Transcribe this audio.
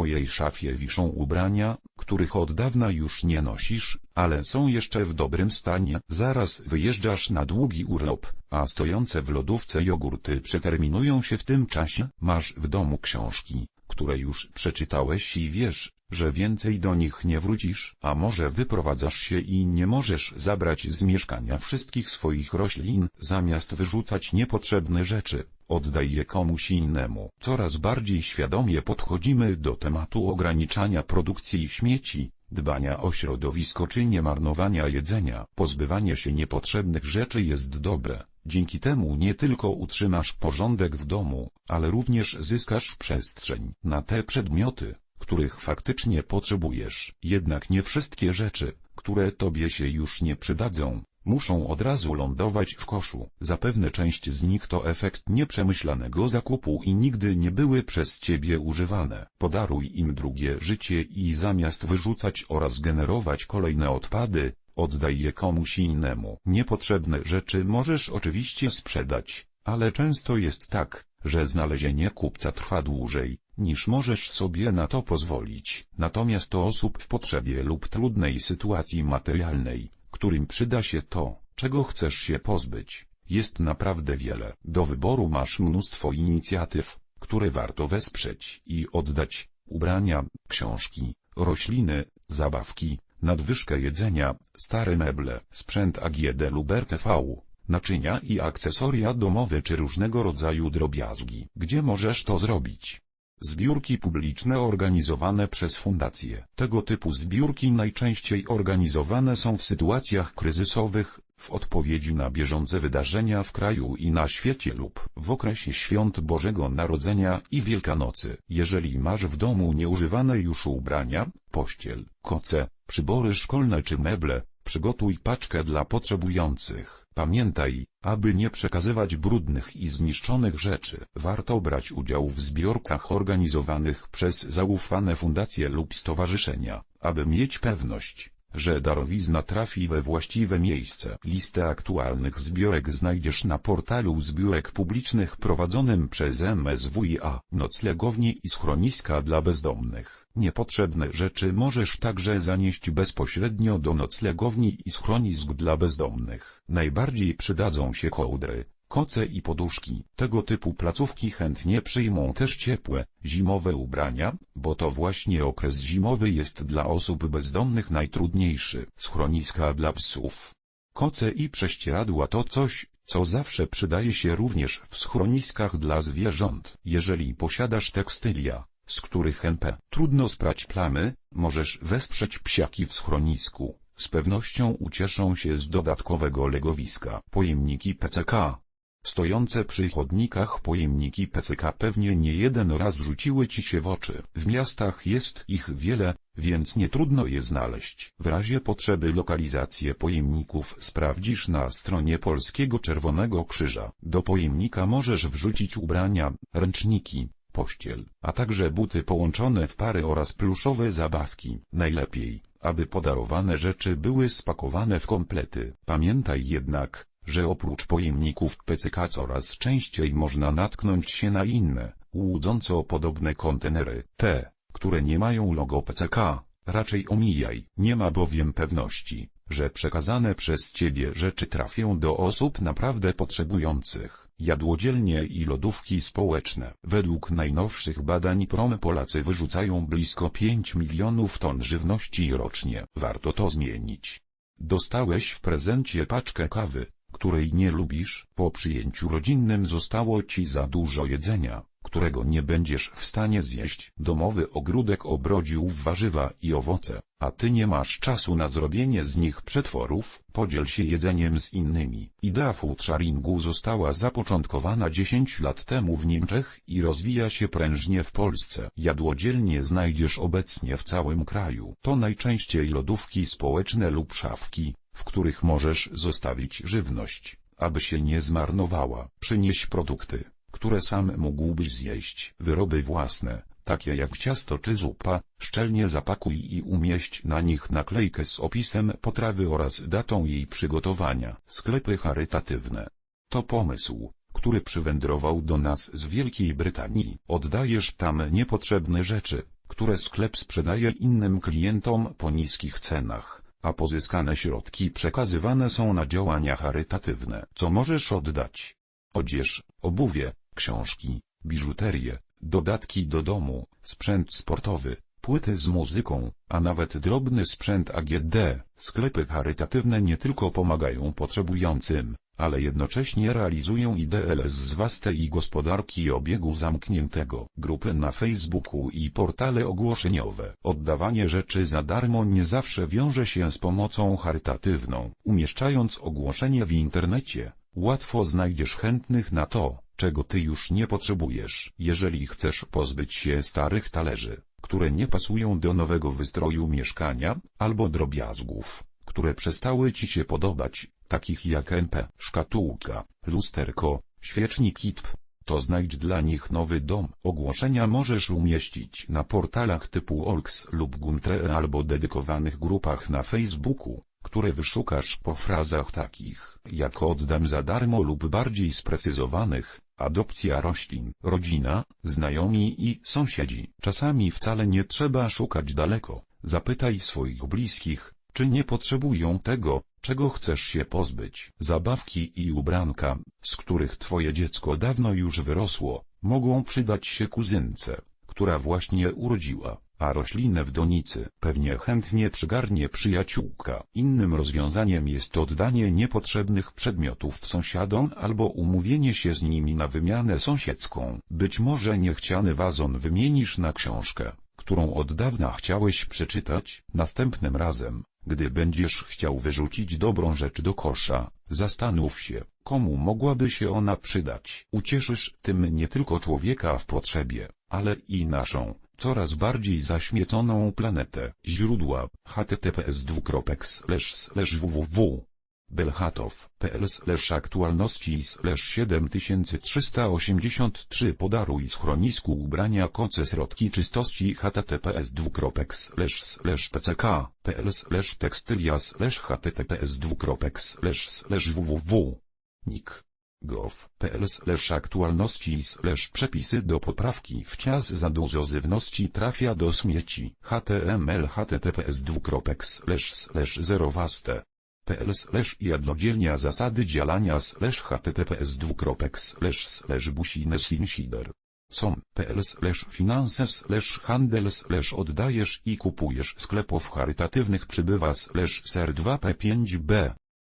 twojej szafie wiszą ubrania, których od dawna już nie nosisz, ale są jeszcze w dobrym stanie. Zaraz wyjeżdżasz na długi urlop, a stojące w lodówce jogurty przeterminują się w tym czasie. Masz w domu książki, które już przeczytałeś i wiesz, że więcej do nich nie wrócisz, a może wyprowadzasz się i nie możesz zabrać z mieszkania wszystkich swoich roślin, zamiast wyrzucać niepotrzebne rzeczy, oddaj je komuś innemu. Coraz bardziej świadomie podchodzimy do tematu ograniczania produkcji śmieci, dbania o środowisko czy niemarnowania jedzenia. Pozbywanie się niepotrzebnych rzeczy jest dobre. Dzięki temu nie tylko utrzymasz porządek w domu, ale również zyskasz przestrzeń na te przedmioty, których faktycznie potrzebujesz. Jednak nie wszystkie rzeczy, które tobie się już nie przydadzą, muszą od razu lądować w koszu. Zapewne część z nich to efekt nieprzemyślanego zakupu i nigdy nie były przez ciebie używane. Podaruj im drugie życie i zamiast wyrzucać oraz generować kolejne odpady, oddaj je komuś innemu. Niepotrzebne rzeczy możesz oczywiście sprzedać, ale często jest tak, że znalezienie kupca trwa dłużej, niż możesz sobie na to pozwolić. Natomiast to osób w potrzebie lub trudnej sytuacji materialnej, którym przyda się to, czego chcesz się pozbyć, jest naprawdę wiele. Do wyboru masz mnóstwo inicjatyw, które warto wesprzeć i oddać, ubrania, książki, rośliny, zabawki, nadwyżkę jedzenia, stare meble, sprzęt AGD lub RTV, naczynia i akcesoria domowe czy różnego rodzaju drobiazgi. Gdzie możesz to zrobić? Zbiórki publiczne organizowane przez fundacje. Tego typu zbiórki najczęściej organizowane są w sytuacjach kryzysowych, w odpowiedzi na bieżące wydarzenia w kraju i na świecie lub w okresie świąt Bożego Narodzenia i Wielkanocy. Jeżeli masz w domu nieużywane już ubrania, pościel, koce, przybory szkolne czy meble, przygotuj paczkę dla potrzebujących. Pamiętaj, aby nie przekazywać brudnych i zniszczonych rzeczy, warto brać udział w zbiorkach organizowanych przez zaufane fundacje lub stowarzyszenia, aby mieć pewność, że darowizna trafi we właściwe miejsce. Listę aktualnych zbiorek znajdziesz na portalu zbiórek publicznych prowadzonym przez MSWiA. Noclegownie i schroniska dla bezdomnych. Niepotrzebne rzeczy możesz także zanieść bezpośrednio do noclegowni i schronisk dla bezdomnych. Najbardziej przydadzą się kołdry, koce i poduszki. Tego typu placówki chętnie przyjmą też ciepłe, zimowe ubrania, bo to właśnie okres zimowy jest dla osób bezdomnych najtrudniejszy. Schroniska dla psów. Koce i prześcieradła to coś, co zawsze przydaje się również w schroniskach dla zwierząt. Jeżeli posiadasz tekstylia, z których NP trudno sprać plamy, możesz wesprzeć psiaki w schronisku. Z pewnością ucieszą się z dodatkowego legowiska. Pojemniki PCK Stojące przy chodnikach pojemniki PCK pewnie nie jeden raz rzuciły ci się w oczy. W miastach jest ich wiele, więc nie trudno je znaleźć. W razie potrzeby lokalizację pojemników sprawdzisz na stronie Polskiego Czerwonego Krzyża. Do pojemnika możesz wrzucić ubrania, ręczniki, pościel, a także buty połączone w pary oraz pluszowe zabawki. Najlepiej, aby podarowane rzeczy były spakowane w komplety. Pamiętaj jednak, że oprócz pojemników PCK coraz częściej można natknąć się na inne, łudząco podobne kontenery. Te, które nie mają logo PCK, raczej omijaj. Nie ma bowiem pewności, że przekazane przez Ciebie rzeczy trafią do osób naprawdę potrzebujących. Jadłodzielnie i lodówki społeczne. Według najnowszych badań prom Polacy wyrzucają blisko 5 milionów ton żywności rocznie. Warto to zmienić. Dostałeś w prezencie paczkę kawy, której nie lubisz, po przyjęciu rodzinnym zostało ci za dużo jedzenia, którego nie będziesz w stanie zjeść. Domowy ogródek obrodził warzywa i owoce, a ty nie masz czasu na zrobienie z nich przetworów, podziel się jedzeniem z innymi. Idea foodsharingu została zapoczątkowana 10 lat temu w Niemczech i rozwija się prężnie w Polsce. Jadłodzielnie znajdziesz obecnie w całym kraju. To najczęściej lodówki społeczne lub szafki, w których możesz zostawić żywność, aby się nie zmarnowała. Przynieś produkty, które sam mógłbyś zjeść. Wyroby własne, takie jak ciasto czy zupa, szczelnie zapakuj i umieść na nich naklejkę z opisem potrawy oraz datą jej przygotowania. Sklepy charytatywne. To pomysł, który przywędrował do nas z Wielkiej Brytanii. Oddajesz tam niepotrzebne rzeczy, które sklep sprzedaje innym klientom po niskich cenach, a pozyskane środki przekazywane są na działania charytatywne. Co możesz oddać? Odzież, obuwie, książki, biżuterię, dodatki do domu, sprzęt sportowy, płyty z muzyką, a nawet drobny sprzęt AGD. Sklepy charytatywne nie tylko pomagają potrzebującym, ale jednocześnie realizują ideę z wastej gospodarki obiegu zamkniętego. Grupy na Facebooku i portale ogłoszeniowe. Oddawanie rzeczy za darmo nie zawsze wiąże się z pomocą charytatywną. Umieszczając ogłoszenie w internecie, łatwo znajdziesz chętnych na to, czego ty już nie potrzebujesz. Jeżeli chcesz pozbyć się starych talerzy, które nie pasują do nowego wystroju mieszkania, albo drobiazgów, które przestały ci się podobać, takich jak NP, szkatułka, lusterko, świecznik ITP, to znajdź dla nich nowy dom. Ogłoszenia możesz umieścić na portalach typu Olks lub Gumtree albo dedykowanych grupach na Facebooku, które wyszukasz po frazach takich jak oddam za darmo lub bardziej sprecyzowanych, adopcja roślin, rodzina, znajomi i sąsiedzi. Czasami wcale nie trzeba szukać daleko, zapytaj swoich bliskich, czy nie potrzebują tego, czego chcesz się pozbyć. Zabawki i ubranka, z których twoje dziecko dawno już wyrosło, mogą przydać się kuzynce, która właśnie urodziła, a roślinę w donicy pewnie chętnie przygarnie przyjaciółka. Innym rozwiązaniem jest oddanie niepotrzebnych przedmiotów sąsiadom albo umówienie się z nimi na wymianę sąsiedzką. Być może niechciany wazon wymienisz na książkę, którą od dawna chciałeś przeczytać, następnym razem, gdy będziesz chciał wyrzucić dobrą rzecz do kosza, zastanów się, komu mogłaby się ona przydać. Ucieszysz tym nie tylko człowieka w potrzebie, ale i naszą, coraz bardziej zaśmieconą planetę. Źródła https www belchatow.pl aktualności 7383 podaruj schronisku ubrania koce środki czystości https pck.pl tekstylia https www nik gov.pl aktualności przepisy do poprawki w cias za dużo żywności trafia do śmieci. Html https zerowaste pl jednodzielnia zasady działania slash https dwukropek slash slash businessinsider com pl finanse slash handel slash oddajesz i kupujesz sklepów charytatywnych przybywa slash ser 2p5b